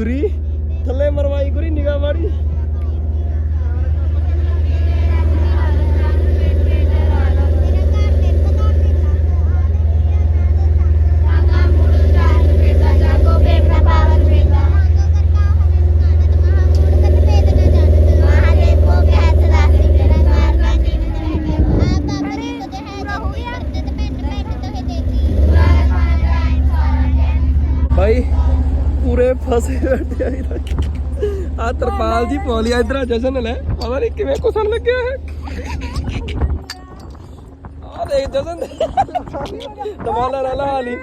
ਗੁਰੀ ਥੱਲੇ ਮਰਵਾਈ ਗੁਰੀ ਨਿਗਾਹ ਮਾਰੀ। ਭਾਈ ਪੂਰੇ ਫਸੇ ਬੈਠੇ ਆਈ ਆ ਤਰਪਾਲ ਦੀ ਪੌਲੀ ਇਧਰ ਆ ਜਸ਼ਨ ਲੈ। ਪਤਾ ਨਹੀਂ ਕਿਵੇਂ ਕੁਸਣ ਲੱਗਿਆ ਹੈ ਆ ਦੇਖ ਜਸ਼ਨ ਦਵਾਲਾ ਨਾ ਲਾ ਲਈ।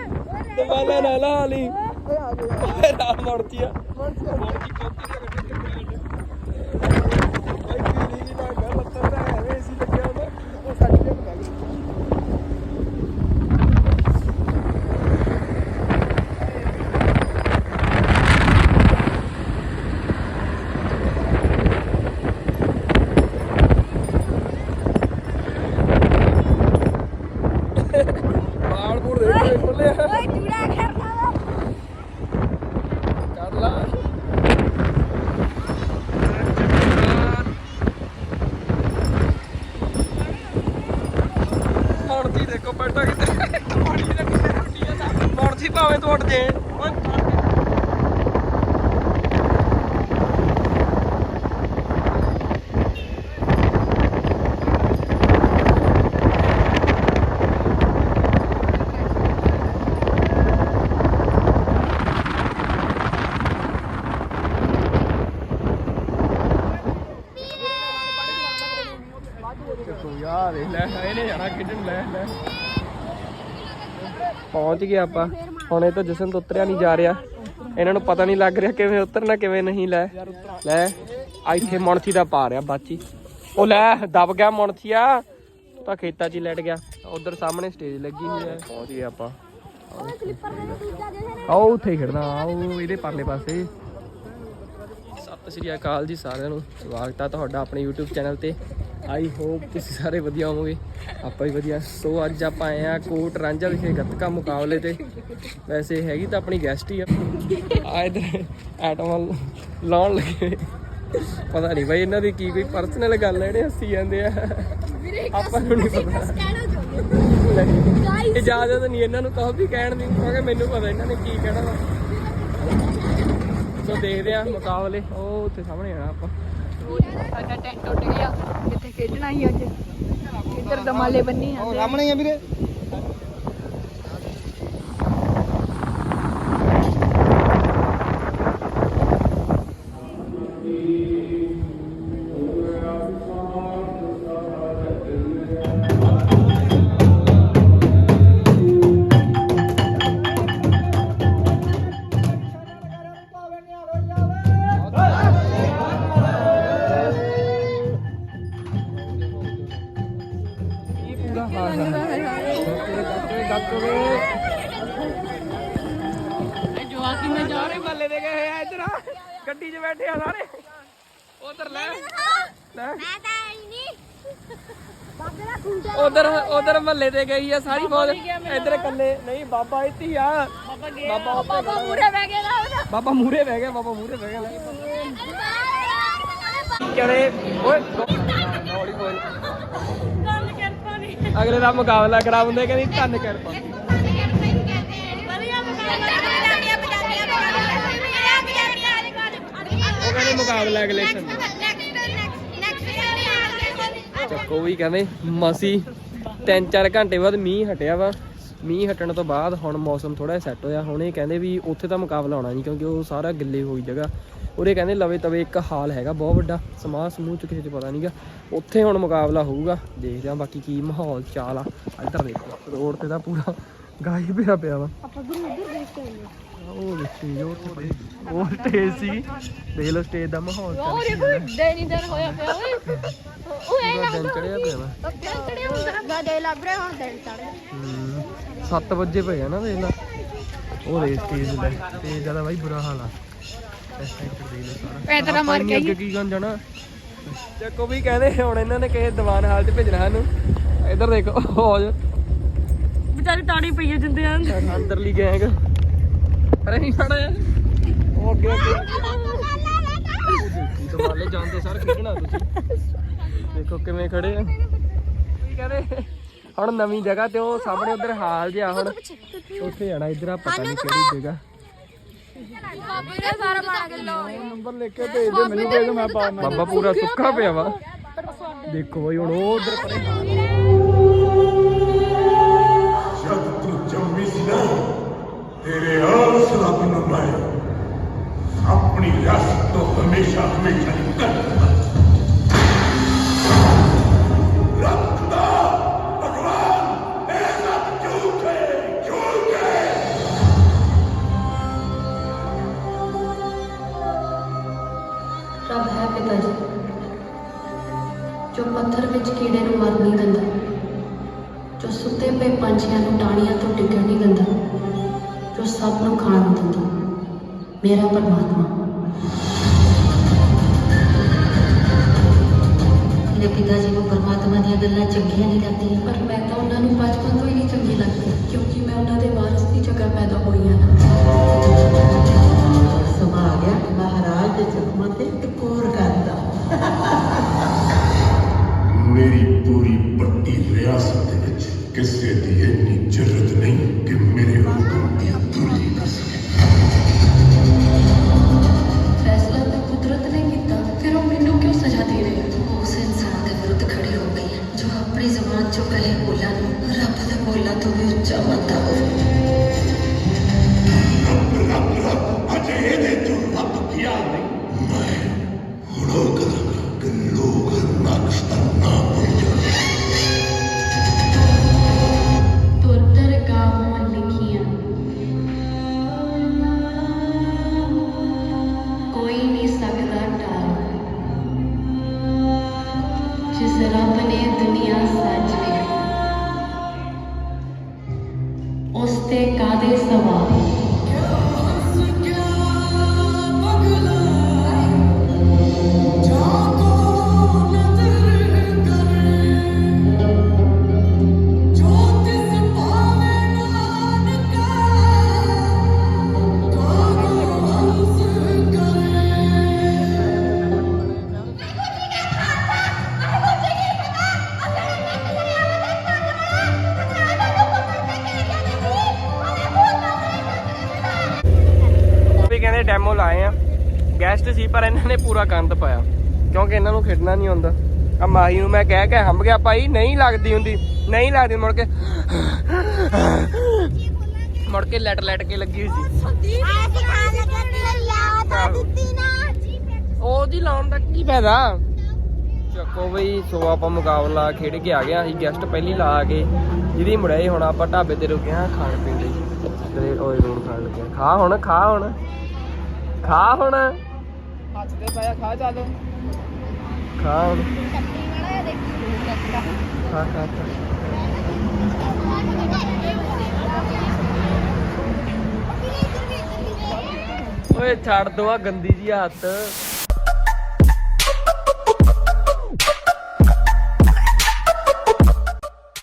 ਦਵਾਲਾ ਨਾ ਲਾ ਲਈ। ਓਏ ਰਾਮ ਮੜਤੀ ਆ ਮੜਤੀ 了。ਤੂੰ ਯਾਰ ਲੈ ਇਹਨੇ ਜਾਣਾ ਖੇਡਣ ਲੈ ਲੈ ਪਹੁੰਚ ਗਏ ਆਪਾਂ। ਹੁਣ ਇਹ ਤਾਂ ਜਸ਼ਨ ਤੋਂ ਉਤਰਿਆ ਨਹੀਂ ਜਾ ਰਿਹਾ। ਇਹਨਾਂ ਨੂੰ ਪਤਾ ਨਹੀਂ ਲੱਗ ਰਿਹਾ ਕਿਵੇਂ ਉਤਰਨਾ, ਕਿਵੇਂ ਨਹੀਂ। ਲੈ ਲੈ। ਆ ਇੱਥੇ ਮਣਥੀ ਦਾ ਪਾ ਰਿਹਾ ਬਾਚੀ। ਉਹ ਲੈ, ਦਬ ਗਿਆ ਮਣਥੀਆ। ਤਾਂ ਖੇਤਾਂ 'ਚ ਹੀ ਲੈਟ ਗਿਆ। ਉਧਰ ਸਾਹਮਣੇ ਸਟੇਜ ਲੱਗੀ ਹੋਈ ਹੈ। ਪਹੁੰਚ ਗਏ ਆਪਾਂ। ਆਓ ਉੱਥੇ ਖੇਡਣਾ। ਆਓ ਇਹਦੇ ਪਰਲੇ ਪਾਸੇ। ਸਤਿ ਸ਼੍ਰੀ ਅਕਾਲ ਜੀ ਸਾਰਿਆਂ ਨੂੰ। ਸਵਾਗਤ ਹੈ ਤੁਹਾਡਾ ਆਪਣੇ YouTube ਚੈਨਲ ਤੇ। ਆਈ ਹੋਪ ਤੁਸੀਂ ਸਾਰੇ ਵਧੀਆ ਹੋਵੋਗੇ। ਆਪਾਂ ਵੀ ਵਧੀਆ। ਸੋ ਅੱਜ ਆਪਾਂ ਆਏ ਆ ਕੋਟ ਰਾਂਝਾ ਵਿਖੇ ਗੱਤਕਾ ਮੁਕਾਬਲੇ ਤੇ। ਵੈਸੇ ਹੈਗੀ ਤਾਂ ਆਪਣੀ ਗੈਸਟ ਹੀ ਆ। ਆ ਇਧਰ ਐਟਮ ਲਾਉਣ ਲੱਗੇ। ਪਤਾ ਨਹੀਂ ਬਾਈ ਇਹਨਾਂ ਦੀ ਕੀ ਕੋਈ ਪਰਸਨਲ ਗੱਲ ਹੈ ਜਿਹੜੇ ਹੱਸੀ ਜਾਂਦੇ ਆ। ਆਪਾਂ ਨੂੰ ਨਹੀਂ। ਪਤਾ ਇਜਾਜ਼ਤ ਨਹੀਂ ਇਹਨਾਂ ਨੂੰ ਕਹੋ ਵੀ ਕਹਿਣ ਦੀ। ਕਿਉਂਕਿ ਮੈਨੂੰ ਪਤਾ ਇਹਨਾਂ ਨੇ ਕੀ ਕਹਿਣਾ ਵਾ। ਸੋ ਦੇਖਦੇ ਆ ਮੁਕਾਬਲੇ। ਉਹ ਉੱਥੇ ਸਾਹਮਣੇ ਆਣਾ ਆਪਾਂ। ਸਾਡਾ ਟੈਂਟ ਟੁੱਟ ਗਿਆ। ਇੱਥੇ ਖੇਡਣਾ ਹੀ ਅੱਜ। ਇੱਧਰ ਦਮਾਲੇ ਬੰਨੀ ਆ ਸਾਹਮਣੇ ਆ ਵੀਰੇ। ਜਵਾਕੀ ਮੈਂ ਜਾ ਸਾਰੇ ਮੱਲੇ ਦੇ ਗਏ ਆ ਇੱਧਰ ਆ। ਗੱਡੀ 'ਚ ਬੈਠੇ ਆ ਸਾਰੇ। ਉਧਰ ਲੈ। ਲੈ। ਉਧਰ ਉਧਰ ਮੱਲੇ ਤੇ ਗਈ ਆ ਸਾਰੀ ਬਹੁਤ ਇੱਧਰ ਇਕੱਲੇ। ਨਹੀਂ ਬਾਬਾ ਇੱਥੇ ਆ। ਬਾਬਾ ਬਾਬਾ ਮੂਰੇ ਬਹਿ ਗਿਆ ਬਾਬਾ ਮੂਰੇ ਬਹਿ ਗਿਆ ਬਾਬਾ ਮੂਰੇ ਬਹਿ ਗਿਆ। ਲੈ ਕਿਹੜੇ? ਓਏ। ਹੌਲੀ ਬੋਲ ਅਗਲੇ ਦਾ ਮੁਕਾਬਲਾ ਕਰਾਉਂਦੇ ਕਹਿੰਦੀ ਧੰਨ ਕਿਰਪਾ। ਮੁਕਾਬਲਾ ਅਗਲੇ ਚੱਕੋ ਵੀ ਕਹਿੰਦੇ ਮਸੀ 3-4 ਘੰਟੇ ਬਾਅਦ ਮੀਂਹ ਹਟਿਆ ਵਾ। ਮੀਂਹ ਹਟਣ ਤੋਂ ਬਾਅਦ ਹੁਣ ਮੌਸਮ ਥੋੜਾ ਸੈੱਟ ਹੋਇਆ। ਹੁਣ ਇਹ ਕਹਿੰਦੇ ਵੀ ਉੱਥੇ ਤਾਂ ਮੁਕਾਬਲਾ ਹੋਣਾ ਨਹੀਂ ਕਿਉਂਕਿ ਉਹ ਸਾਰਾ ਗਿੱਲੇ ਹੋਈ ਜਗ੍ਹਾ। ਉਰੇ ਕਹਿੰਦੇ ਲਵੇ ਤਵੇ ਇੱਕ ਹਾਲ ਹੈਗਾ ਬਹੁਤ ਵੱਡਾ। ਸਮਾਹ ਸਮੂਹ ਚ ਕਿਸੇ ਚ ਪਤਾ ਨਹੀਂਗਾ। ਉੱਥੇ ਹੁਣ ਮੁਕਾਬਲਾ ਹੋਊਗਾ। ਦੇਖਦੇ ਆ ਬਾਕੀ ਕੀ ਮਾਹੌਲ ਚਾਲ ਆ। ਇੱਧਰ ਦੇਖੋ ਰੋਡ ਤੇ ਤਾਂ ਪੂਰਾ ਗਾਈ ਪਿਆ ਪਿਆ ਵਾ। ਆਪਾਂ ਗੁਰੂ ਉਧਰ ਦੇਖ ਕੇ ਆਏ ਉਹ ਸਟੇਜ ਉਹ ਤੇ ਉਹ ਸਟੇਜ ਸੀ। ਦੇਖ ਲਓ ਸਟੇਜ ਦਾ ਮਾਹੌਲ ਚੱਲ ਉਹ ਦੇਖੋ ਹੀ ਦਿਨ ਹੋਇਆ ਪਿਆ ਓਏ। ਉਹ ਐ ਪੂਰਾ ਦਿਨ ਚੜਿਆ ਪਿਆ ਵਾ। ਦਿਨ ਚੜਿਆ ਹੁੰਦਾ। ਮੈਂ ਦੇ ਲੱਭ ਰਿਹਾ ਹੁਣ ਦਿਨ ਚੜ 7 ਵਜੇ ਪਏ ਆ ਨਾ ਦੇਖ ਲਾ। ਉਹ ਦੇ ਸਟੇਜ ਲੈ ਤੇ ਜ਼ਿਆਦਾ ਬਾਈ ਬੁਰਾ ਹਾਲ ਆ। ਇਸ ਟਾਈਮ ਤੇ ਦੇਖ ਲਓ ਸਾਰਾ। ਪੈਦਰਾ ਮਾਰ ਕੇ ਅੱਗੇ ਕੀ ਕਰਨ ਜਾਣਾ? ਚੱਕੋ ਵੀ ਕਹਿੰਦੇ ਹੁਣ ਇਹਨਾਂ ਨੇ ਕਿਸੇ ਦੀਵਾਨ ਹਾਲ 'ਚ ਭੇਜਣਾ ਸਾਨੂੰ। ਇੱਧਰ ਦੇਖੋ ਹੋ ਜਾ ਵਿਚਾਰੀ ਤਾੜੀ ਪਈ ਜਿੰਦੇ ਆਂ ਅੰਦਰਲੀ ਗੈਂਗ ਅਰੇ ਨਹੀਂ ਖੜਾ ਉਹ ਅੱਗੇ ਅੱਗੇ ਦਮਾਲੇ ਜਾਂਦੇ ਸਰ ਖੇਡਣਾ ਤੁਸੀਂ। ਦੇਖੋ ਕਿਵੇਂ ਖੜੇ ਆ। ਕੀ ਕਹਿੰਦੇ? ਹੁਣ ਨਵੀਂ ਜਗ੍ਹਾ ਤੇ ਉਹ ਸਾਹਮਣੇ ਉਧਰ ਹਾਲ ਜਿਹਾ ਹੁਣ। ਉੱਥੇ ਜਾਣਾ ਇਧਰ ਆ ਪਤਾ ਨਹੀਂ ਕਿਹੜੀ ਜਗ੍ਹਾ। ਸਾਰਾ ਬਣਾ ਕੇ ਲਓ ਨੰਬਰ ਲਿਖ ਕੇ ਭੇਜ ਦੇ ਮੈਨੂੰ ਭੇਜ ਮੈਂ ਪਾ ਬਾਬਾ ਪੂਰਾ ਸੁੱਕਾ ਪਿਆ ਵਾ। ਦੇਖੋ ਬਈ ਹੁਣ ਉਹ ਉਧਰ ਪਰੇ ਜਦ ਤੂੰ ਜੰਮੀ ਸੀ ਨਾ ਤੇਰੇ ਆਸ ਰੱਬ ਨੂੰ ਮੈਂ ਆਪਣੀ ਰਸ ਤੋਂ ਹਮੇਸ਼ਾ ਹਮੇਸ਼ਾ ਨਿਕਲਦਾ ਰੱਬ ਹੈ ਰੱਬ ਹੈ ਪਿਤਾ ਜੀ, ਜੋ ਪੱਥਰ ਵਿੱਚ ਕੀੜੇ ਨੂੰ ਮਰ ਨਹੀਂ ਦਿੰਦਾ, ਜੋ ਸੁੱਤੇ ਪਏ ਪੰਛੀਆਂ ਨੂੰ ਟਾਹਣੀਆਂ ਤੋਂ ਡਿੱਗਣ ਨਹੀਂ ਦਿੰਦਾ, ਜੋ ਸਭ ਨੂੰ ਖਾਣ ਦਿੰਦਾ। ਮੇਰਾ ਪਰਮਾਤਮਾ ਮੇਰੇ ਪਿਤਾ ਜੀ ਨੂੰ ਪਰਮਾਤਮਾ ਦੀਆਂ ਗੱਲਾਂ ਚੰਗੀਆਂ ਨਹੀਂ ਲੱਗਦੀਆਂ। ਪਰ ਮੈਂ ਤਾਂ ਉਹਨਾਂ ਨੂੰ ਬਚਪਨ ਤੋਂ ਹੀ ਨਹੀਂ ਚੰਗੀ ਲੱਗਦੀ। ਸੀ ਪਰ ਇਹਨਾਂ ਨੇ ਪੂਰਾ ਗੰਦ ਪਾਇਆ। ਕਿਉਂਕਿ ਇਹਨਾਂ ਨੂੰ ਖੇਡਣਾ ਨਹੀਂ ਆਉਂਦਾ। ਆ ਮਾਹੀ ਨੂੰ ਮੈਂ ਕਹਿ ਕੇ ਹੰਬ ਗਿਆ, ਭਾਈ, ਨਹੀਂ ਲੱਗਦੀ ਹੁੰਦੀ। ਨਹੀਂ ਲੱਗਦੀ ਮੁੜ ਕੇ ਮੁੜ ਕੇ ਲੈਟ ਲੈਟ ਕੇ ਲੱਗੀ ਹੋਈ ਸੀ। ਉਹਦੀ ਲਾਉਣ ਦਾ ਕੀ ਫਾਇਦਾ? ਚੱਕੋ ਬਈ ਸੋ ਆਪਾਂ ਮੁਕਾਬਲਾ ਖੇਡ ਕੇ ਆ ਗਿਆ ਅਸੀਂ ਗੈਸਟ ਪਹਿਲੀ ਲਾ ਕੇ ਜਿਹਦੀ ਮੁੜਿਆ ਹੁਣ, ਆਪਾਂ ਢਾਬੇ ਤੇ ਰੁਕੇ ਆ ਖਾਣ ਪੀਣ ਲਈ। ਤੇ ਓਏ ਰੋਣ ਖਾਣ ਲੱਗੇ ਖਾ ਹੁਣ ਖਾ ਹੁਣ। ਖਾ ਹੁਣ। ਹੱਥ ਤੇ ਪਾਇਆ ਖਾ ਚੱਲ ਖਾ ਹੁਣ ਖਾ ਖਾ ਖਾ। ਓਏ ਛੱਡ ਦੋ ਆ ਗੰਦੀ ਜੀ ਹੱਥ।